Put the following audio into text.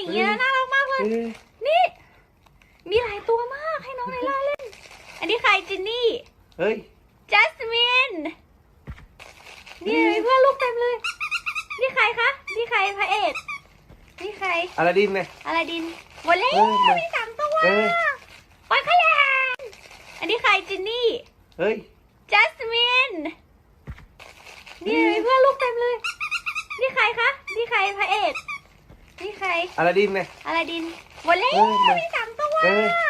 อย่างเงี้ยน่ารักมากเลยเอ้ยนี่ มีหลายตัวมากให้น้องไนล่าเล่น อันนี้ใครจินนี่ เฮ้ย จัสมิน นี่มีเพื่อนลูกเต็มเลย นี่ใครคะ นี่ใครพระเอกนี่ใครอาลาดินไงอลาดินหมดแล้วเออมามีสามตัวเออปล่อยขยงอันนี้ใครจินนี่ เฮ้ย จัสมิน นี่มีเพื่อนลูกเต็มเลย นี่ใครคะ นี่ใครพระเอก นี่ใครอาลาดินไงอลาดินหมดแล้วเออมา มีสามตัว เออปล่อยข